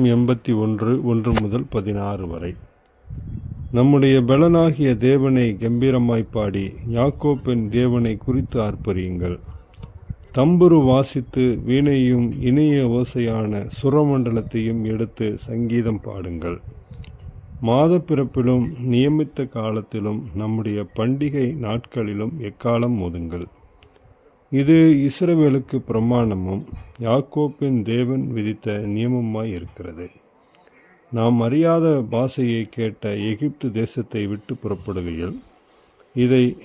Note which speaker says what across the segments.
Speaker 1: அதிகாரம் எண்பத்தி ஒன்று ஒன்று முதல் பதினாறு வரை. நம்முடைய பலனாகிய தேவனை கம்பீரமாய் பாடி யாக்கோப்பின் தேவனை குறித்து ஆர்ப்பரியுங்கள். தம்புரு வாசித்து வீணையும் இணைய ஓசையான சுரமண்டலத்தையும் எடுத்து சங்கீதம் பாடுங்கள். மாதப்பிறப்பிலும் நியமித்த காலத்திலும் நம்முடைய பண்டிகை நாட்களிலும் எக்காலம் மோதுங்கள். இது இஸ்ரவேலுக்கு பிரமாணமும் யாக்கோப்பின் தேவன் விதித்த நியமமாய் இருக்கிறது. நாம் அறியாத பாஷையை கேட்ட எகிப்து தேசத்தை விட்டு புறப்படுகையில் இதை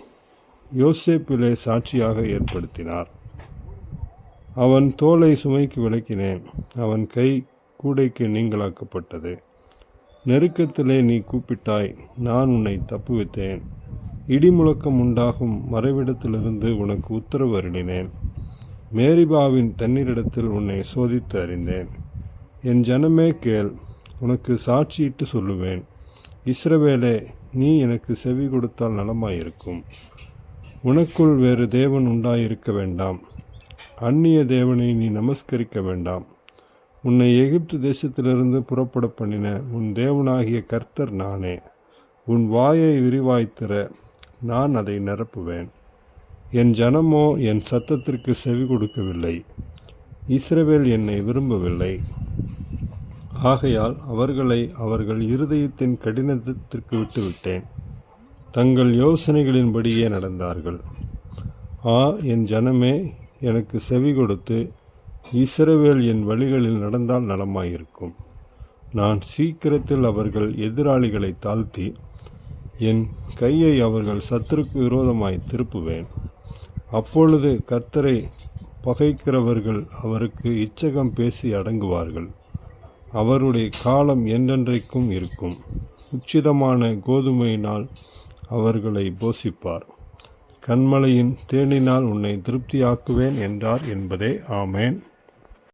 Speaker 1: யோசேப்பிலே சாட்சியாக ஏற்படுத்தினார். அவன் தோலை சுமைக்கு விளக்கினேன் அவன் கை கூடைக்கு நீங்களாக்கப்பட்டது நெருக்கத்திலே நீ கூப்பிட்டாய் நான் உன்னை தப்புவித்தேன். இடிமுழக்கம் உண்டாகும் மறைவிடத்திலிருந்து உனக்கு உத்தரவு அருளினேன். மேரிபாவின் தண்ணீரிடத்தில் உன்னை சோதித்து அறிந்தேன். என் ஜனமே கேள் உனக்கு சாட்சியிட்டு சொல்லுவேன். இஸ்ரவேலே நீ எனக்கு செவி கொடுத்தால் நலமாயிருக்கும். உனக்குள் வேறு தேவன் உண்டாயிருக்க வேண்டாம். அந்நிய தேவனை நீ நமஸ்கரிக்க வேண்டாம். உன்னை எகிப்து தேசத்திலிருந்து புறப்பட பண்ணின உன் தேவனாகிய கர்த்தர் நானே. உன் வாயை விரிவாய்த்திர நான் அதை நிரப்புவேன். என் ஜனமோ என் சத்தத்திற்கு செவி கொடுக்கவில்லை. இஸ்ரவேல் என்னை விரும்பவில்லை. ஆகையால் அவர்களை அவர்கள் இருதயத்தின் கடினத்திற்கு விட்டுவிட்டேன். தங்கள் யோசனைகளின்படியே நடந்தார்கள். ஆ என் ஜனமே எனக்கு செவி கொடுத்து இஸ்ரவேல் என் வழிகளில் நடந்தால் நலமாயிருக்கும். நான் சீக்கிரத்தில் அவர்கள் எதிராளிகளை தாழ்த்தி என் கையை அவர்கள் சத்துருக்கு விரோதமாய் திருப்புவேன். அப்பொழுது கர்த்தரை பகைக்கிறவர்கள் அவருக்கு இச்சகம் பேசி அடங்குவார்கள். அவருடைய காலம் என்றென்றைக்கும் இருக்கும். உச்சிதமான கோதுமையினால் அவர்களை போஷிப்பார். கண்மலையின் தேனினால் உன்னை திருப்தியாக்குவேன் என்றார் என்பதே. ஆமேன்.